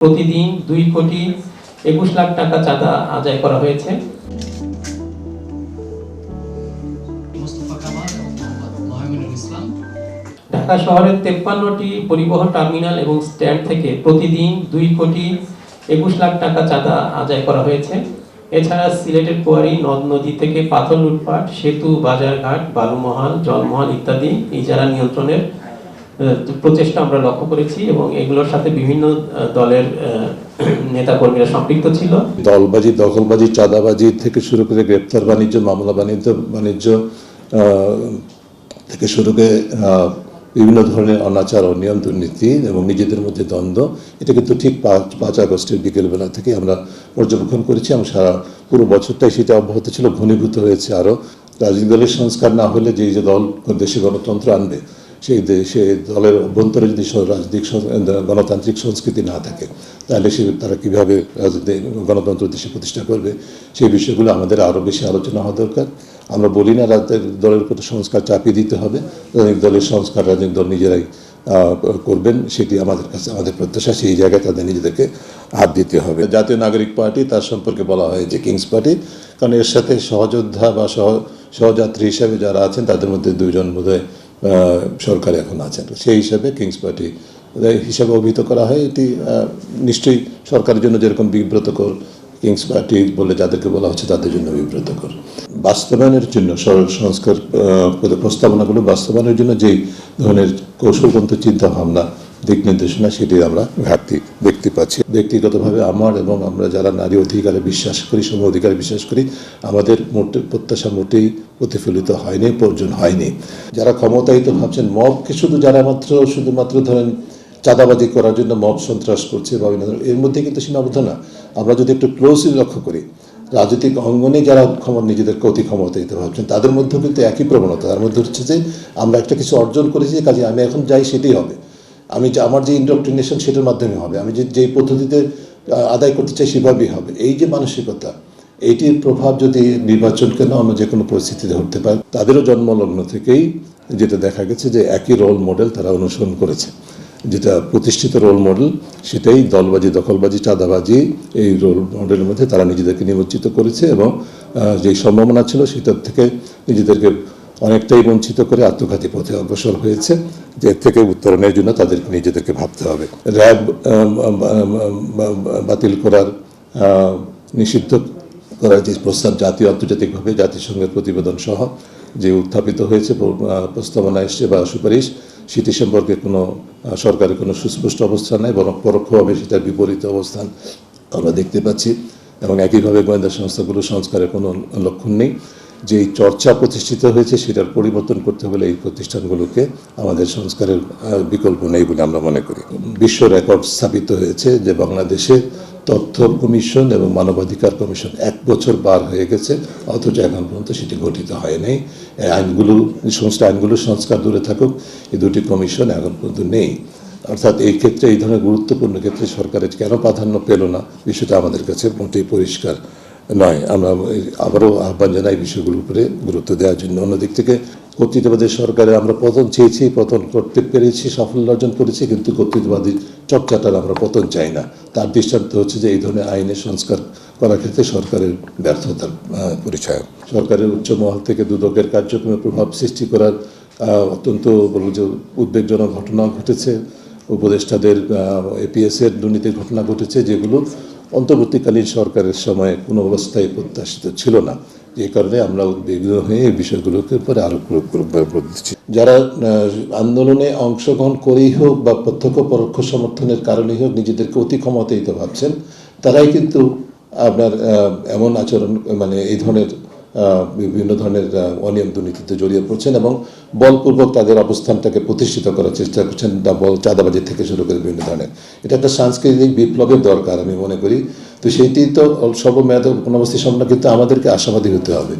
প্রতিদিন দুই কোটি একুশ লাখ টাকা চাঁদা আদায় করা হয়েছে। ঢাকা শহরের তেপ্পান্নটি পরিবহন টার্মিনাল এবং স্ট্যান্ড থেকে প্রতিদিন দুই কোটি একুশ লাখ টাকা চাঁদা আদায় করা হয়েছে। এছাড়া সিলেটের কোয়ারি নদ নদী থেকে পাথর লুটপাট সেতু বাজারঘাট বালুমহাল জলমহাল ইত্যাদি ইজারা নিয়ন্ত্রণের প্রচেষ্টা আমরা লক্ষ্য করেছি এবং এগুলোর সাথে বিভিন্ন দলের নেতাকর্মীরা সম্পৃক্ত ছিল। দলবাজি, দখলবাজি, চাঁদাবাজি থেকে শুরু করে গ্রেপ্তার বাণিজ্য, মামলা বাণিজ্য বাণিজ্য থেকে শুরু করে বিভিন্ন ধরনের অনাচার, অনিয়ম, দুর্নীতি এবং নিজেদের মধ্যে দ্বন্দ্ব, এটা কিন্তু ঠিক পাঁচ পাঁচ আগস্টের বিকেলবেলা থেকে আমরা পর্যবেক্ষণ করেছি এবং সারা পুরো বছরটাই সেটা অব্যাহত ছিল, ঘনীভূত হয়েছে আরও। রাজনীতি দলের সংস্কার না হলে যে যে দল দেশে গণতন্ত্র আনবে সেই দেশে দলের অভ্যন্তরে যদি রাজনৈতিক গণতান্ত্রিক সংস্কৃতি না থাকে, তাহলে সে, তারা কীভাবে গণতন্ত্র দেশে প্রতিষ্ঠা করবে? সেই বিষয়গুলো আমাদের আরও বেশি আলোচনা হওয়া দরকার। আমরা বলি না রাজনৈতিক দলের উপর সংস্কার চাপিয়ে দিতে হবে। রাজনৈতিক দলের সংস্কার রাজনৈতিক দল নিজেরাই করবেন, সেটি আমাদের কাছে, আমাদের প্রত্যাশা, সেই জায়গায় তাদের নিজেদেরকে হাত দিতে হবে। জাতীয় নাগরিক পার্টি, তার সম্পর্কে বলা হয় যে কিংস পার্টি, কারণ এর সাথে সহযোদ্ধা বা সহ, সহযাত্রী হিসাবে যারা আছেন, তাদের মধ্যে দুইজন বোধহয় সরকারে এখন আছেন। সেই হিসাবে কিংস পার্টি হিসাবে অভিহিত করা হয়। এটি নিশ্চয়ই সরকারের জন্য যেরকম বিব্রতকর কিংস পার্টি বলে যাদেরকে বলা হচ্ছে তাদের জন্য বিব্রতকর। বাস্তবায়নের জন্য সংস্কার প্রস্তাবনাগুলো বাস্তবায়নের জন্য যেই ধরনের কৌশলগত চিন্তা ভাবনা দিক নির্দেশনা সেটির আমরা ঘাটতি দেখতে পাচ্ছি। ব্যক্তিগতভাবে আমার এবং আমরা যারা নারী অধিকারে বিশ্বাস করি সম অধিকারে বিশ্বাস করি, আমাদের মোটে প্রত্যাশা মোটেই প্রতিফলিত হয়নি প্রয়োজন হয়নি। যারা ক্ষমতায়িত ভাবছেন, মবকে শুধু যারা মাত্র, শুধুমাত্র ধরেন চাঁদাবাজি করার জন্য মব সন্ত্রাস করছে বা এর মধ্যে কিন্তু সীমাবদ্ধ না। আমরা যদি একটু ক্লোজলি লক্ষ্য করি, রাজনৈতিক অঙ্গনে যারা ক্ষমতা নিজেদেরকে অতি ক্ষমতায়িত ভাবছেন, তাদের মধ্যেও কিন্তু একই প্রবণতা। তার মধ্যে হচ্ছে যে, আমরা একটা কিছু অর্জন করেছি, কাজে আমি এখন যাই, সেটাই হবে। আমি যে আমার যে ইন্ডক্ট্রিনেশন সেটার মাধ্যমে হবে, আমি যে, যেই পদ্ধতিতে আদায় করতে চাই সেভাবেই হবে। এই যে মানসিকতা, এইটির প্রভাব যদি নির্বাচনকে না অন্য যে কোনো পরিস্থিতিতে ধরতে পারে, তাদেরও জন্মলগ্ন থেকেই যেটা দেখা গেছে যে একই রোল মডেল তারা অনুসরণ করেছে। যেটা প্রতিষ্ঠিত রোল মডেল সেটাই দলবাজি, দখলবাজি, চাঁদাবাজি, এই রোল মডেলের মধ্যে তারা নিজেদেরকে নিমজ্জিত করেছে এবং যেই সম্ভাবনা ছিল সেটার থেকে নিজেদেরকে অনেকটাই বঞ্চিত করে আত্মঘাতী পথে অগ্রসর হয়েছে, যে এর থেকে উত্তরণের জন্য তাদেরকে নিজেদেরকে ভাবতে হবে। র্যাব বাতিল করার নিষিদ্ধ করার যে প্রস্তাব জাতীয় আন্তর্জাতিকভাবে জাতিসংঘের প্রতিবেদন সহ যে উত্থাপিত হয়েছে প্রস্তাবনা এসছে বা সুপারিশ, সেটি সম্পর্কে কোনো সরকারের কোনো সুস্পষ্ট অবস্থান নেই, বরং পরোক্ষভাবে সেটার বিপরীত অবস্থান আমরা দেখতে পাচ্ছি। এবং একইভাবে গোয়েন্দা সংস্থাগুলো সংস্কারের কোনো লক্ষণ নেই। যে চর্চা প্রতিষ্ঠিত হয়েছে সেটার পরিবর্তন করতে হলে এই প্রতিষ্ঠানগুলোকে আমাদের সংস্কারের বিকল্প নেই বলে আমরা মনে করি। বিশ্ব রেকর্ড স্থাপিত হয়েছে যে বাংলাদেশে তথ্য কমিশন এবং মানবাধিকার কমিশন এক বছর পার হয়ে গেছে, অথচ এখন পর্যন্ত সেটি গঠিত হয় নাই। আইনগুলো সমস্ত আইনগুলো সংস্কার দূরে থাকুক, এই দুটি কমিশন এখন পর্যন্ত নেই। অর্থাৎ এই ক্ষেত্রে, এই ধরনের গুরুত্বপূর্ণ ক্ষেত্রে সরকারের কেন প্রাধান্য পেল না, বিষয়টা আমাদের কাছে মোটেই পরিষ্কার নয়, আমরা আবারও আহ্বান জানাই বিষয়গুলোর উপরে গুরুত্ব দেওয়ার জন্য। অন্যদিক থেকে, কর্তৃত্ববাদী সরকারে আমরা পতন চেয়েছি, পতন করতে পেরেছি, সাফল্য অর্জন করেছি, কিন্তু কর্তৃত্ববাদী চর্চাটার আমরা পতন চাই না। তার দৃষ্টান্ত হচ্ছে যে এই ধরনের আইনের সংস্কার করার ক্ষেত্রে সরকারের ব্যর্থতার পরিচয়। সরকারের উচ্চ মহল থেকে দুদকের কার্যক্রমে প্রভাব সৃষ্টি করার অত্যন্ত বলব যে উদ্বেগজনক ঘটনা ঘটেছে। উপদেষ্টাদের এপিএসের দুর্নীতির ঘটনা ঘটেছে, যেগুলো অন্তর্বর্তীকালীন সরকারের সময় কোনো অবস্থায় প্রত্যাশিত ছিল না। যে কারণে আমরা উদ্বিগ্ন হয়ে এই বিষয়গুলোকে উপরে আরও গুরুত্ব দিচ্ছি। যারা আন্দোলনে অংশগ্রহণ করেই হোক বা প্রত্যক্ষ পরোক্ষ সমর্থনের কারণেই হোক নিজেদেরকে অতি ক্ষমতায়িত ভাবছেন, তারাই কিন্তু আপনার এমন আচরণ মানে এই ধরনের বিভিন্ন ধরনের অনিয়ম দুর্নীতিতে জড়িয়ে পড়ছেন এবং বলপূর্বক তাদের অবস্থানটাকে প্রতিষ্ঠিত করার চেষ্টা করছেন ডাবল বল চাঁদাবাজি থেকে শুরু করে বিভিন্ন ধরনের। এটা একটা সাংস্কৃতিক বিপ্লবের দরকার আমি মনে করি। তো সেইটি তো সর্বমেয়াদ মেয়াদে কোনো কিন্তু আমাদেরকে আশাবাদী হতে হবে।